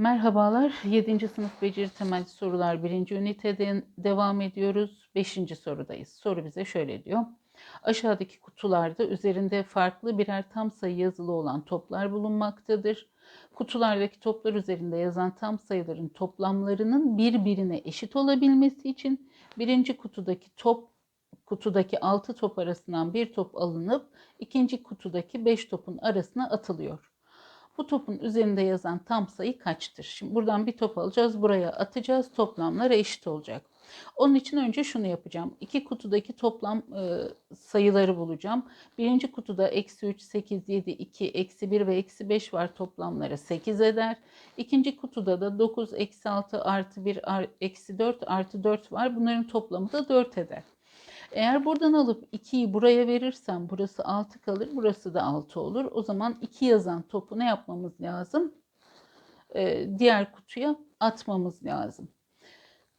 Merhabalar. 7. sınıf beceri temel sorular 1. üniteden devam ediyoruz. 5. sorudayız. Soru bize şöyle diyor. Aşağıdaki kutularda üzerinde farklı birer tam sayı yazılı olan toplar bulunmaktadır. Kutulardaki toplar üzerinde yazan tam sayıların toplamlarının birbirine eşit olabilmesi için birinci kutudaki top kutudaki 6 top arasından bir top alınıp ikinci kutudaki 5 topun arasına atılıyor. Bu topun üzerinde yazan tam sayı kaçtır? Şimdi buradan bir top alacağız, buraya atacağız. Toplamlar eşit olacak. Onun için önce şunu yapacağım. İki kutudaki toplam e, sayıları bulacağım. Birinci kutuda eksi 3, 8, 7, 2, eksi 1 ve eksi 5 var. Toplamları 8 eder. İkinci kutuda da 9, eksi 6, artı 1, ar, eksi 4, artı 4 var. Bunların toplamı da 4 eder. Eğer buradan alıp 2'yi buraya verirsem burası 6 kalır, burası da 6 olur. O zaman 2 yazan topu ne yapmamız lazım? Ee, diğer kutuya atmamız lazım.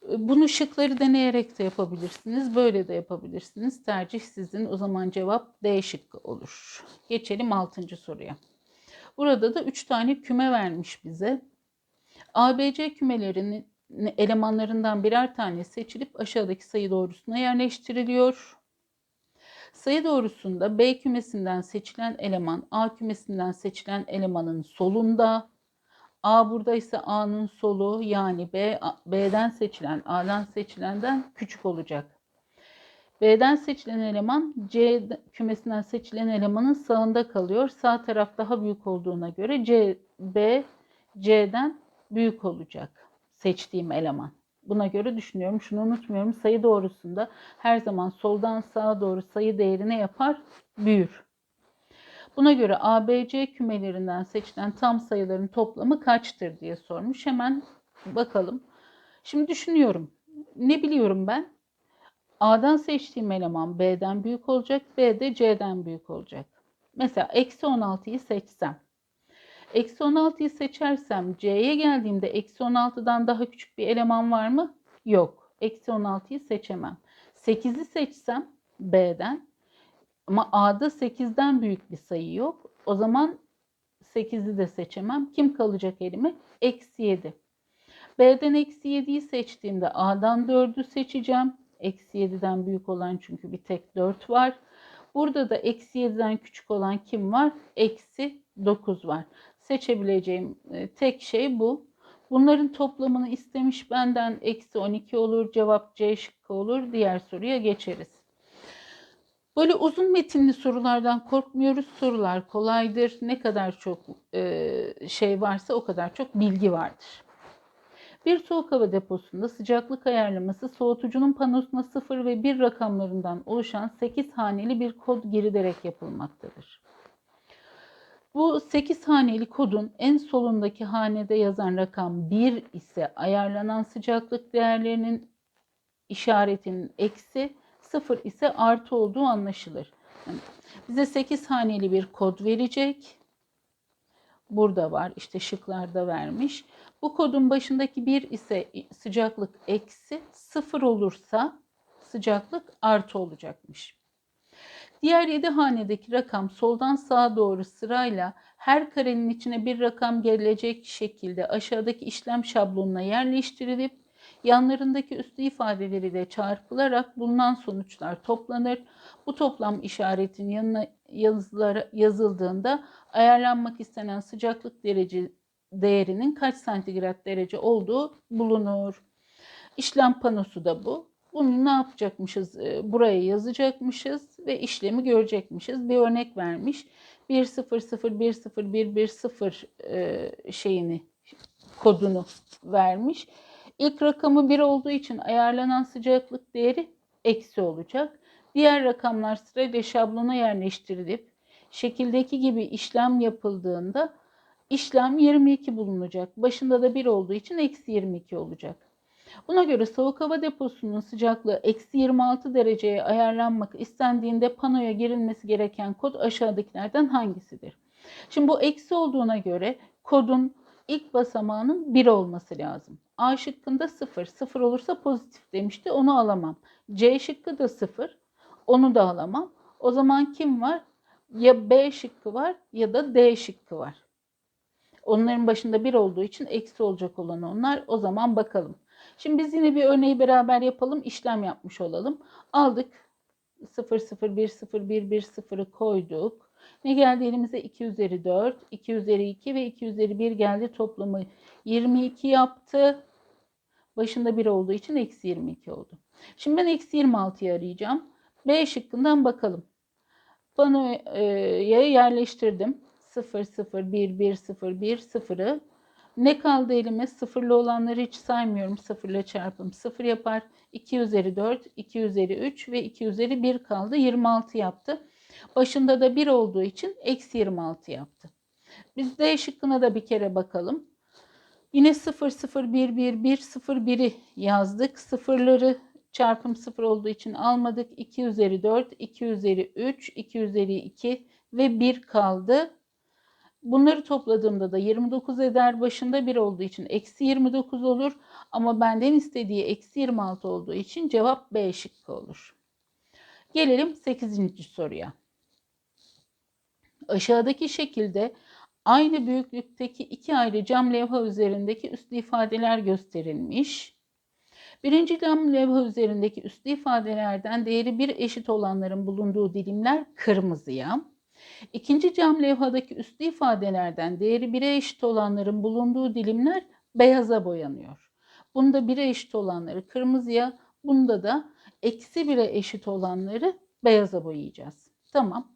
Ee, Bunu şıkları deneyerek de yapabilirsiniz. Böyle de yapabilirsiniz. Tercih sizin. O zaman cevap D şıkkı olur. Geçelim 6. soruya. Burada da 3 tane küme vermiş bize. ABC kümelerinin elemanlarından birer tane seçilip aşağıdaki sayı doğrusuna yerleştiriliyor. Sayı doğrusunda B kümesinden seçilen eleman A kümesinden seçilen elemanın solunda, A buradaysa A'nın solu yani B B'den seçilen A'dan seçilenden küçük olacak. B'den seçilen eleman C kümesinden seçilen elemanın sağında kalıyor. Sağ taraf daha büyük olduğuna göre C B C'den büyük olacak seçtiğim eleman. Buna göre düşünüyorum. Şunu unutmuyorum. Sayı doğrusunda her zaman soldan sağa doğru sayı değerine yapar? Büyür. Buna göre ABC kümelerinden seçilen tam sayıların toplamı kaçtır diye sormuş. Hemen bakalım. Şimdi düşünüyorum. Ne biliyorum ben? A'dan seçtiğim eleman B'den büyük olacak. B de C'den büyük olacak. Mesela eksi 16'yı seçsem. Eksi 16'yı seçersem C'ye geldiğimde eksi 16'dan daha küçük bir eleman var mı? Yok. Eksi 16'yı seçemem. 8'i seçsem B'den ama A'da 8'den büyük bir sayı yok. O zaman 8'i de seçemem. Kim kalacak elime? Eksi 7. B'den eksi 7'yi seçtiğimde A'dan 4'ü seçeceğim. Eksi 7'den büyük olan çünkü bir tek 4 var. Burada da eksi 7'den küçük olan kim var? Eksi 9 var seçebileceğim e, tek şey bu. Bunların toplamını istemiş benden eksi 12 olur. Cevap C şıkkı olur. Diğer soruya geçeriz. Böyle uzun metinli sorulardan korkmuyoruz. Sorular kolaydır. Ne kadar çok e, şey varsa o kadar çok bilgi vardır. Bir soğuk hava deposunda sıcaklık ayarlaması soğutucunun panosuna 0 ve 1 rakamlarından oluşan 8 haneli bir kod girilerek yapılmaktadır. Bu 8 haneli kodun en solundaki hanede yazan rakam 1 ise ayarlanan sıcaklık değerlerinin işaretinin eksi 0 ise artı olduğu anlaşılır. Bize 8 haneli bir kod verecek. Burada var işte şıklarda vermiş. Bu kodun başındaki 1 ise sıcaklık eksi 0 olursa sıcaklık artı olacakmış. Diğer 7 hanedeki rakam soldan sağa doğru sırayla her karenin içine bir rakam gelecek şekilde aşağıdaki işlem şablonuna yerleştirilip yanlarındaki üstü ifadeleriyle çarpılarak bulunan sonuçlar toplanır. Bu toplam işaretin yanına yazıldığında ayarlanmak istenen sıcaklık derece değerinin kaç santigrat derece olduğu bulunur. İşlem panosu da bu. Bunu ne yapacakmışız? Ee, buraya yazacakmışız ve işlemi görecekmişiz. Bir örnek vermiş. 100110110 e, şeyini kodunu vermiş. İlk rakamı 1 olduğu için ayarlanan sıcaklık değeri eksi olacak. Diğer rakamlar sırayla şablona yerleştirilip şekildeki gibi işlem yapıldığında işlem 22 bulunacak. Başında da 1 olduğu için eksi 22 olacak. Buna göre soğuk hava deposunun sıcaklığı eksi 26 dereceye ayarlanmak istendiğinde panoya girilmesi gereken kod aşağıdakilerden hangisidir? Şimdi bu eksi olduğuna göre kodun ilk basamağının 1 olması lazım. A şıkkında 0. 0 olursa pozitif demişti. Onu alamam. C şıkkı da 0. Onu da alamam. O zaman kim var? Ya B şıkkı var ya da D şıkkı var. Onların başında 1 olduğu için eksi olacak olan onlar. O zaman bakalım. Şimdi biz yine bir örneği beraber yapalım. işlem yapmış olalım. Aldık 0 0 1 0 1 1 0'ı koyduk. Ne geldi elimize? 2 üzeri 4, 2 üzeri 2 ve 2 üzeri 1 geldi. Toplamı 22 yaptı. Başında 1 olduğu için eksi 22 oldu. Şimdi ben eksi 26'yı arayacağım. B şıkkından bakalım. Panoya yerleştirdim. 0, 0, 1, 1, 0, 1, 0'ı. Ne kaldı elime? Sıfırlı olanları hiç saymıyorum. Sıfırla çarpım 0 yapar. 2 üzeri 4, 2 üzeri 3 ve 2 üzeri 1 kaldı. 26 yaptı. Başında da 1 olduğu için eksi 26 yaptı. Biz D şıkkına da bir kere bakalım. Yine 0, 0, 1, 1, 1, 0, 1'i yazdık. Sıfırları çarpım 0 olduğu için almadık. 2 üzeri 4, 2 üzeri 3, 2 üzeri 2 ve 1 kaldı. Bunları topladığımda da 29 eder. Başında 1 olduğu için eksi 29 olur. Ama benden istediği eksi 26 olduğu için cevap B şıkkı olur. Gelelim 8. soruya. Aşağıdaki şekilde aynı büyüklükteki iki ayrı cam levha üzerindeki üslü ifadeler gösterilmiş. Birinci cam levha üzerindeki üslü ifadelerden değeri bir eşit olanların bulunduğu dilimler kırmızıya, İkinci cam levhadaki üslü ifadelerden değeri 1'e eşit olanların bulunduğu dilimler beyaza boyanıyor. Bunda 1'e eşit olanları kırmızıya, bunda da eksi 1'e eşit olanları beyaza boyayacağız. Tamam.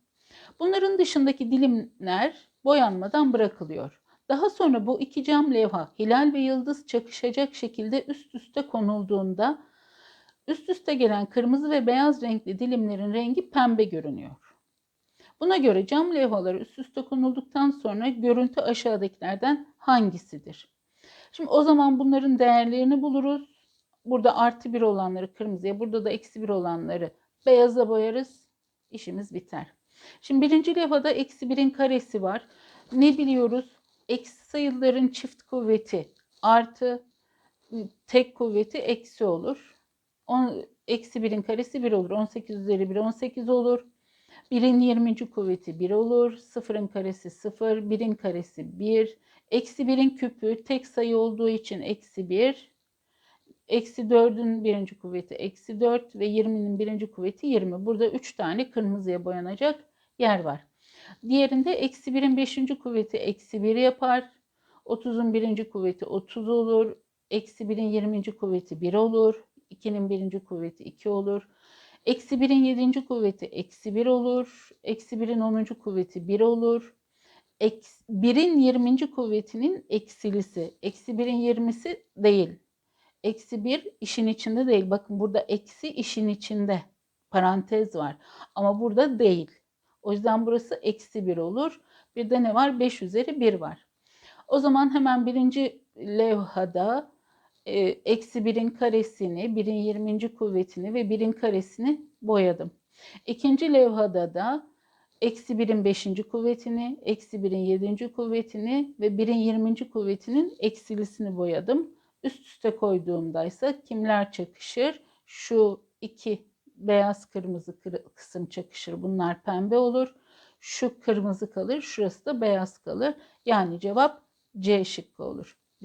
Bunların dışındaki dilimler boyanmadan bırakılıyor. Daha sonra bu iki cam levha hilal ve yıldız çakışacak şekilde üst üste konulduğunda üst üste gelen kırmızı ve beyaz renkli dilimlerin rengi pembe görünüyor. Buna göre cam levhaları üst üste konulduktan sonra görüntü aşağıdakilerden hangisidir? Şimdi o zaman bunların değerlerini buluruz. Burada artı bir olanları kırmızıya, burada da eksi bir olanları beyaza boyarız. İşimiz biter. Şimdi birinci levhada eksi birin karesi var. Ne biliyoruz? Eksi sayıların çift kuvveti artı tek kuvveti eksi olur. On, eksi birin karesi 1 olur. 18 üzeri 1 18 olur. 1'in 20. kuvveti 1 olur. 0'ın karesi 0. 1'in karesi 1. Eksi 1'in küpü tek sayı olduğu için eksi 1. Eksi 4'ün birinci kuvveti eksi 4 ve 20'nin birinci kuvveti 20. Burada 3 tane kırmızıya boyanacak yer var. Diğerinde eksi 1'in 5. kuvveti eksi 1 yapar. 30'un birinci kuvveti 30 olur. Eksi 1'in 20. kuvveti 1 olur. 2'nin birinci kuvveti 2 olur. Eksi 1'in 7. kuvveti eksi 1 olur. Eksi 1'in 10. kuvveti 1 olur. 1'in 20. kuvvetinin eksilisi. Eksi 1'in 20'si değil. Eksi 1 işin içinde değil. Bakın burada eksi işin içinde. Parantez var. Ama burada değil. O yüzden burası eksi 1 olur. Bir de ne var? 5 üzeri 1 var. O zaman hemen birinci levhada eksi 1'in karesini, 1'in 20. kuvvetini ve 1'in karesini boyadım. İkinci levhada da eksi 1'in 5. kuvvetini, eksi 1'in 7. kuvvetini ve 1'in 20. kuvvetinin eksilisini boyadım. Üst üste koyduğumda ise kimler çakışır? Şu iki beyaz kırmızı kısım çakışır. Bunlar pembe olur. Şu kırmızı kalır. Şurası da beyaz kalır. Yani cevap C şıkkı olur.